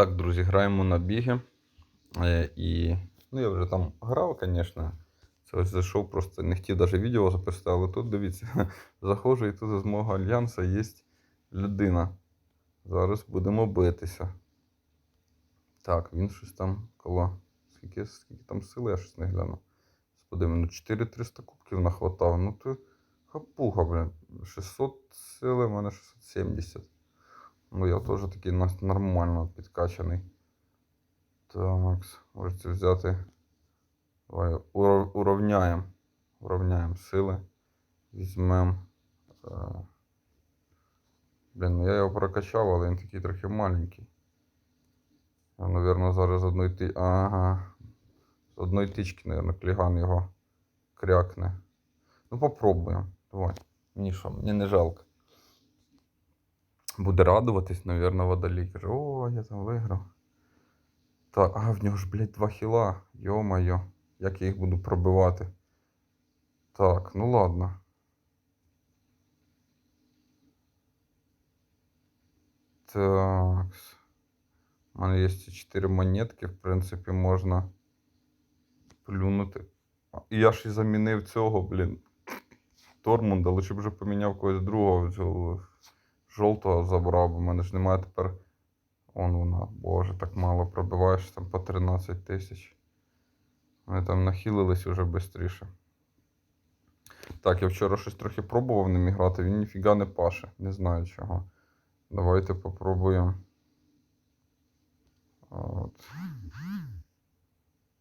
Так, друзі, граємо на біги. Е, І ну, я вже там грав, звісно. Це ось зайшов, просто не хотів навіть відео записати, але тут дивіться, заходжу і тут з мого альянсу є людина. Зараз будемо битися. Так, він щось там коло. Скільки, скільки там сили, я щось не гляну. Господи, ну 4300 кубків нахватав. Ну ти хапуга, блін. 600 сили, в мене 670. Ну, я теж такий нормально підкачаний. Так, можете взяти. Давай уравняємо. Уравняємо сили. Візьмемо. Е... Блін, ну я його прокачав, але він такий трохи маленький. Я, Навірно, зараз з одної ти. Ага. З одної тички, наверное, кліган його крякне. Ну, попробуємо. Давай. Мені що, мені не жалко. Буде радуватись, навірно, водолій. Каже, о, я там виграв. Так, а в нього ж, блядь, два хіла. Йо-моє, як я їх буду пробивати. Так, ну ладно. Так. У мене є ці 4 монетки, в принципі, можна плюнути. І я ж і замінив цього, блін. Тормунда, лише б вже поміняв когось другого цього жовтого забрав, бо в мене ж немає тепер. Он вона, боже, так мало пробиваєш там по 13 тисяч. Вони там нахилились уже швидше. Так, я вчора щось трохи пробував ним грати, він ніфіга не паше. Не знаю чого. Давайте попробуємо. От.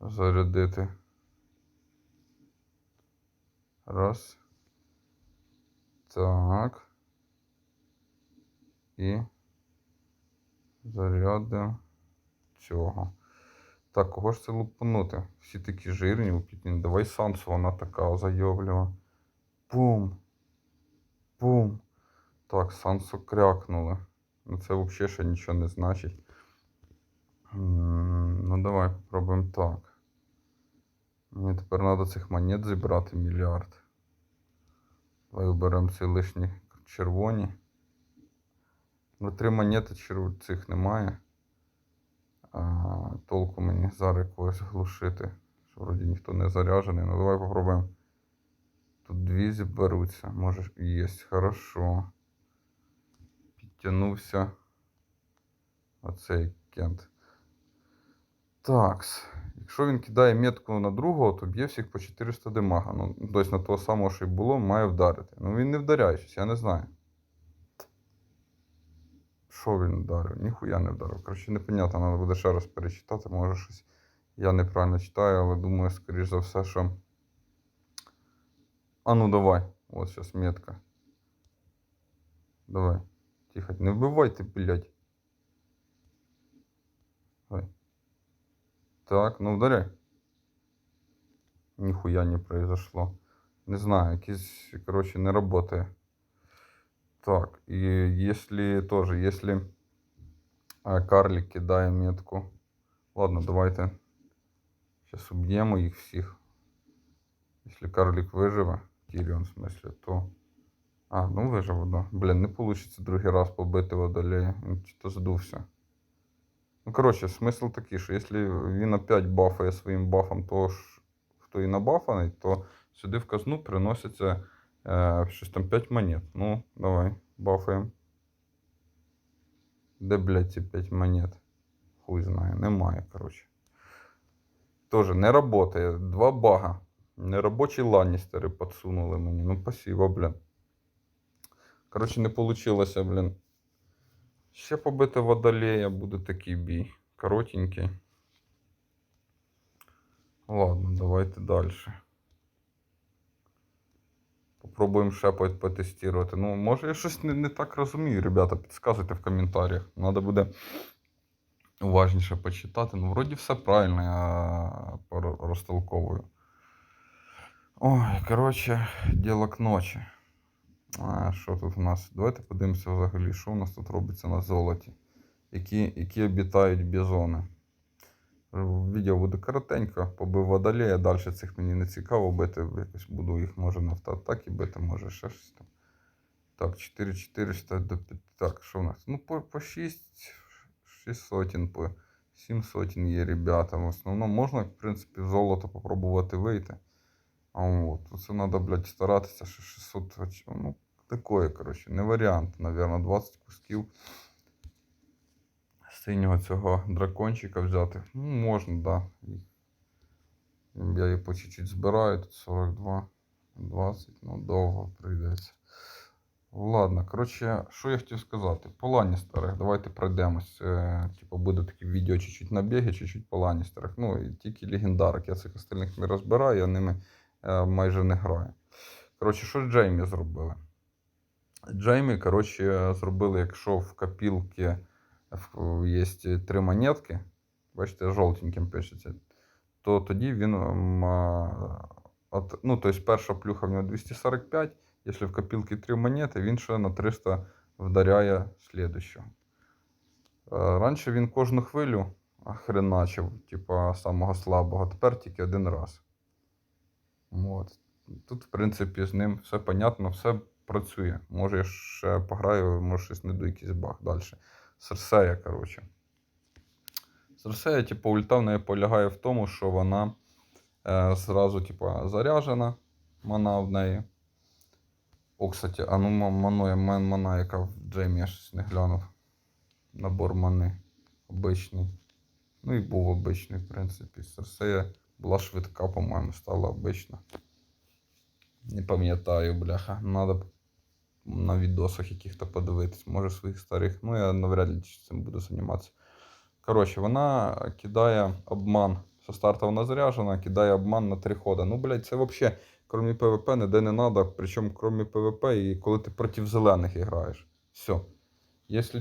Зарядити. Раз. Так. І зарядимо цього. Так, кого ж це лупанути? Всі такі жирні, упітні. Давай Сансу, вона така зайовлюва. Бум. Бум. Так, Сансу крякнули. Ну це взагалі ще нічого не значить. Ну давай попробуємо так. Мені тепер треба цих монет зібрати мільярд. Давай оберемо ці лишні червоні. Ну, три монети черв... цих немає. А, толку мені зараз когось глушити. Що вроді ніхто не заряджений. Ну давай попробуємо. Тут дві зіберуться. Може є. Хорошо. Підтягнувся. Оцей кент. Такс. Якщо він кидає метку на другого, то б'є всіх по 400 демага. Ну, тобто на того самого, що й було, має вдарити. Ну він не вдаряє щось, я не знаю. Що він вдарив? Ніхуя не вдарив. Коротше, непонятно, треба буде ще раз перечитати. Може щось я неправильно читаю, але думаю, скоріш за все, що. А ну давай. От зараз метка. Давай. Тихо. Не вбивайте, блядь. Давай. Так, ну вдаряй. Нихуя не произошло. Не знаю, якийсь, короче, не работает. Так, и если тоже, если карлик кидає метку. Ладно, давайте. Сейчас уб'ємо їх всіх. Якщо карлик виживе, Тіріон, в смысле, то. А, ну виживе, да. Блін, не получится другий раз побити водолея. Він чи-то здувся. Ну, коротше, смисл такий, що якщо він опять бафає своїм бафом того, ж, хто і набафаний, то сюди в казну приноситься щось там 5 монет. Ну, давай, бафаємо. Де, блядь, ці 5 монет? Хуй знає, немає, коротше. Тоже не работає. Два бага. Неробочі ланністери підсунули мені. Ну, спасибо, блін. Коротше, не получилося, блін. Ще побити водолея буде такий бій. Коротенький. Ладно, давайте далі. Попробуємо ще потестувати. Ну, може, я щось не, не так розумію, ребята, підказуйте в коментарях. Треба буде уважніше почитати. Ну, вроді все правильно я розтолковую. Ой, коротше, діло к ночі. А, що тут у нас? Давайте подивимося взагалі, що у нас тут робиться на золоті. Які, які обітають бізони. Відео буде коротенько, побив водолея, далі цих мені не цікаво бити. Якось буду їх може на автоатаки бити, може ще щось там. Так, 4400 до 5. Так, що у нас? Ну, по, по 6, 6 сотень по 7 сотень є ребята. В основному можна, в принципі, в золото попробувати вийти. А от, це треба, блядь, старатися, що 600, оч- ну, такое, коротше, не варіант, наверное, 20 кусків синього цього дракончика взяти. Ну, можна, да. Я її по чуть-чуть збираю, тут 42, 20, ну довго прийдеться. Ладно, коротше, що я хотів сказати. По Ланністерах, давайте пройдемось. Е, типу, буде таке відео чуть-чуть на біги, чуть-чуть по Ланністерах. Ну, і тільки легендарок. Я цих остальних не розбираю, я ними е, майже не граю. Коротше, що Джеймі зробили? Джеймі, коротше, зробили, якщо в копілки в- є три монетки, бачите, жовтеньким пишеться, то тоді він. От, ну, тобто перша плюха в нього 245, якщо в копілки 3 монети, він ще на 300 вдаряє слідущого. Е, Раніше він кожну хвилю хреначив, типа самого слабого, тепер тільки один раз. От. Тут, в принципі, з ним все понятно, все працює. Може, я ще пограю, може щось знайду якийсь баг далі. Серсея, коротше. Серсея, типу, ульта в неї полягає в тому, що вона е, зразу, типу, заряжена, мана в неї. О, кстати, а ну ма- мен мана, яка в Джеймі, я щось не глянув. Набор мани. Обичний. Ну і був обичний, в принципі. Серсея була швидка, по-моєму, стала обична. Не пам'ятаю, бляха. Надо на відосах яких-то подивитись, може своїх старих. Ну, я навряд ли цим буду займатися. Коротше, вона кидає обман. Со старта вона заряжена, кидає обман на три хода. Ну, блядь, це взагалі, крім ПВП, ніде не треба. Причому, крім ПВП, і коли ти проти зелених граєш. Все. Якщо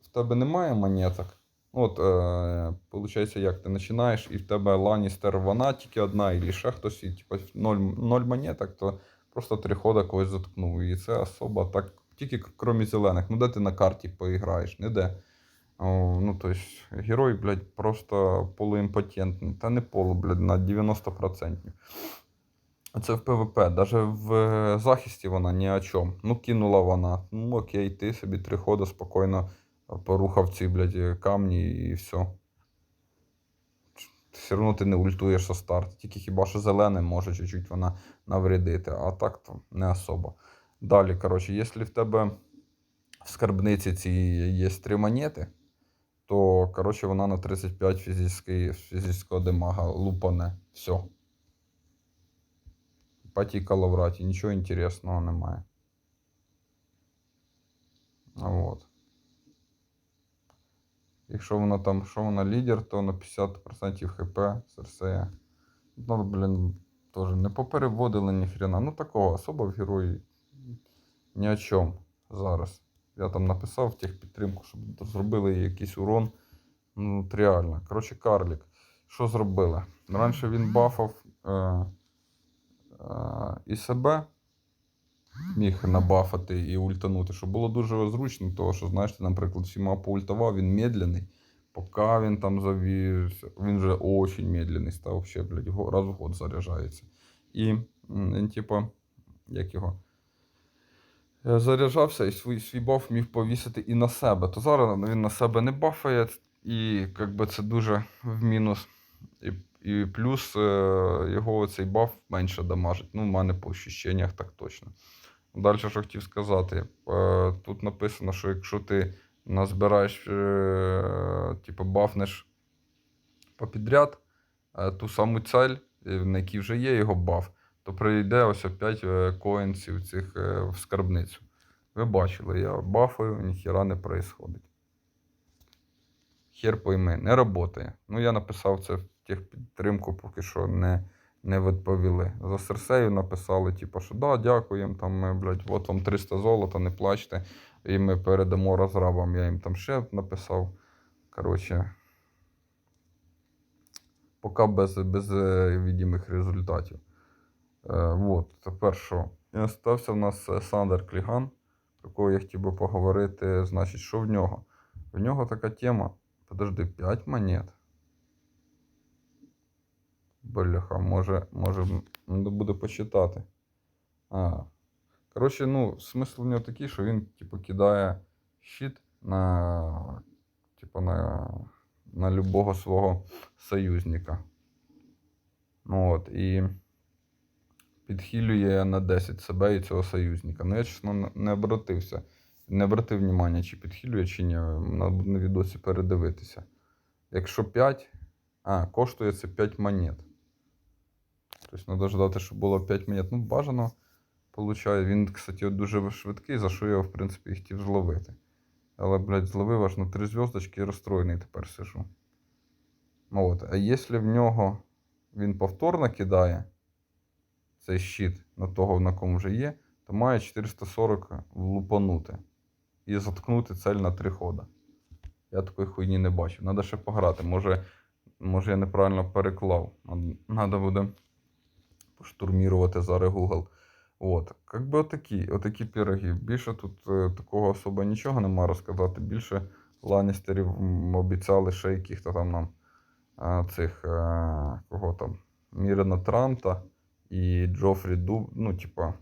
в тебе немає монеток, от, е, виходить, як ти починаєш, і в тебе Ланністер, вона тільки одна, і ще хтось, і типу, ноль, ноль монеток, то просто три хода когось заткнув. І це особа так, тільки крім зелених. Ну де ти на карті поіграєш? Ніде. О, ну, то есть, герой, блядь, просто полуімпотентний. Та не полу, блядь, на 90%. Це в ПВП. Даже в е, захисті вона ні о чому. Ну, кинула вона. Ну, окей, ти собі три хода спокійно порухав ці, блядь, камні і все. Все одно ти не ультуєш со старту. Тільки хіба що зеленим може чуть-чуть вона навредити, а так то не особо. Далі, коротше, якщо в тебе в скарбниці ці є три монети, то, коротше, вона на 35 фізичної, фізичного демага лупане. Все. Паті калавраті, нічого інтересного немає. Вот. Якщо вона там, що вона лідер, то на 50% хп Серсея. Ну, блін, теж не попереводили ні хрена. Ну такого особо в герої ні о чому зараз. Я там написав в техпідтримку, щоб зробили їй якийсь урон. Ну, реально. Коротше, карлік. Що зробили? Раніше він бафав е, е, і себе, міг набафати і ультанути, що було дуже зручно, тому що, знаєш, ти, наприклад, всіма поультував, він медленний. Поки він там завівся, він вже очень медленний став, ще, блядь, раз в год заряджається. І він, типу, як його, е, заряджався і свій, свій баф міг повісити і на себе. То зараз він на себе не бафає, і як би це дуже в мінус. І, і плюс е, його цей баф менше дамажить. Ну, в мене по ощущеннях так точно. Далі, що хотів сказати, е, тут написано, що якщо ти назбираєш, е, типу, бафнеш попідряд е, ту саму цель, на якій вже є його баф, то прийде ось опять е, коїнсів цих в скарбницю. Ви бачили, я бафаю, ніхіра не происходить. Хер пойми, не працює. Ну, я написав це в техпідтримку, поки що не, не відповіли. За Серсею написали, типу, що да, дякуємо, там ми, блядь, от вам 300 золота, не плачте, і ми передамо розрабам. Я їм там ще написав. Коротше, поки без, без е, відомих результатів. Е, от, тепер що? І остався в нас е, Сандер Кліган, про кого я хотів би поговорити. Значить, що в нього? В нього така тема. Подожди, 5 монет. Бляха, може, може, треба буде почитати. А. Коротше, ну, смисл в нього такий, що він, типу, кидає щит на. Типу, на, на любого свого союзника. Ну, от, і підхилює на 10 себе і цього союзника. Ну, я, чесно, не- обратився. Не обратив внимання, чи підхилює, чи ні. На відосі передивитися. Якщо 5, а, коштує це 5 монет. Тобто треба ждати, щоб було 5 монет. Ну, бажано получає. Він, кстати, дуже швидкий, за що я, в принципі, і хотів зловити. Але, блядь, зловив аж на 3 зв'язочки і розстроєний тепер сижу. Ну, От. А якщо в нього він повторно кидає цей щит на того, на кому вже є, то має 440 влупанути і заткнути цель на 3 хода. Я такої хуйні не бачив. Надо ще пограти. Може, може я неправильно переклав. Надо буде поштурмірувати зараз Google. От, как би отакі, отакі пироги. Більше тут е, такого особо нічого нема розказати. Більше ланістерів обіцяли ще яких-то там нам е, цих е, кого там, Мірена Транта і Джофрі Дуб, ну, типа,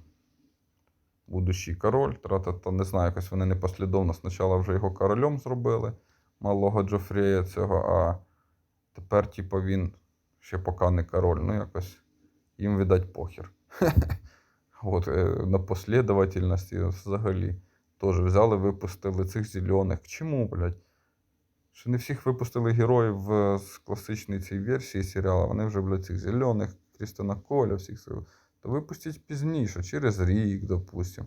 будущий король. Тра-та-та, не знаю, якось вони непослідовно. Спочатку вже його королем зробили, малого Джофрія цього, а тепер, типа, він ще поки не король. Ну, якось їм, видать, похер. От, е, на послідовательності взагалі. Теж взяли, випустили цих зелених. Чому, блядь? Що не всіх випустили героїв е, з класичної цієї версії серіалу, вони вже, блядь, цих зелених, Крістона Коля, всіх. цих. То випустіть пізніше, через рік, допустим.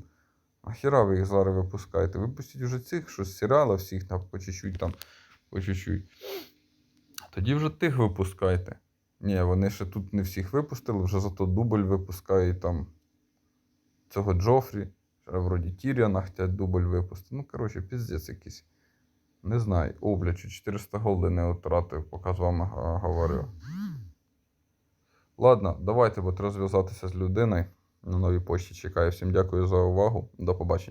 Нахіра ви їх зараз випускаєте? Випустіть вже цих, що з серіалу всіх там по чуть-чуть там, по чуть-чуть. Тоді вже тих випускайте. Ні, вони ще тут не всіх випустили, вже зато дубль випускають там цього Джофрі. Ще вроді Тіріана хотять дубль випустити. Ну, коротше, піздець якийсь. Не знаю. О, блядь, чуть 400 голди не втратив, поки з вами говорив. Ладно, давайте, бо треба зв'язатися з людиною. На новій почті чекаю. Всім дякую за увагу. До побачення.